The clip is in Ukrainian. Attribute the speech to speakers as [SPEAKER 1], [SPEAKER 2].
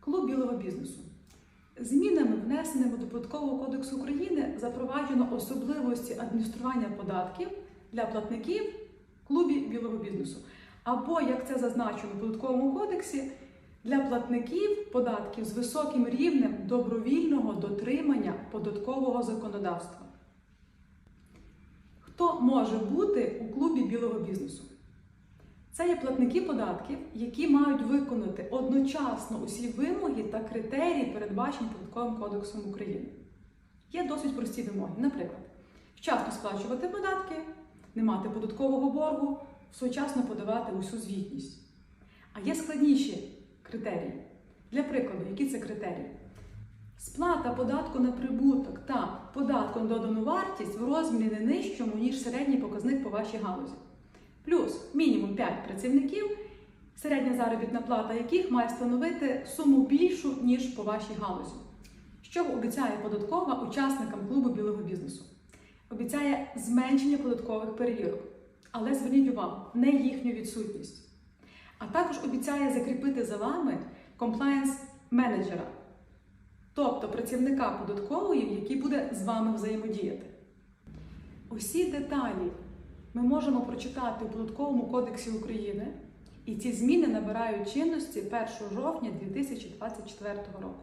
[SPEAKER 1] Клуб білого бізнесу. Змінами, внесеними до Податкового кодексу України, запроваджено особливості адміністрування податків для платників клубі білого бізнесу. Або, як це зазначено в Податковому кодексі, для платників податків з високим рівнем добровільного дотримання податкового законодавства. Хто може бути у клубі білого бізнесу? Це є платники податків, які мають виконати одночасно усі вимоги та критерії, передбачені Податковим кодексом України. Є досить прості вимоги. Наприклад, вчасно сплачувати податки, не мати податкового боргу, своєчасно подавати усю звітність. А є складніші критерії. Для прикладу, які це критерії? Сплата податку на прибуток та податку на додану вартість в розмірі не нижчому, ніж середній показник по вашій галузі. Плюс мінімум 5 працівників, середня заробітна плата яких має становити суму більшу, ніж по вашій галузі. Що обіцяє податкова учасникам клубу білого бізнесу? Обіцяє зменшення податкових перевірок. Але зверніть увагу, не їхню відсутність. А також обіцяє закріпити за вами комплаєнс менеджера, тобто працівника податкової, який буде з вами взаємодіяти. Усі деталі ми можемо прочитати у Податковому кодексі України, і ці зміни набирають чинності 1 жовтня 2024 року.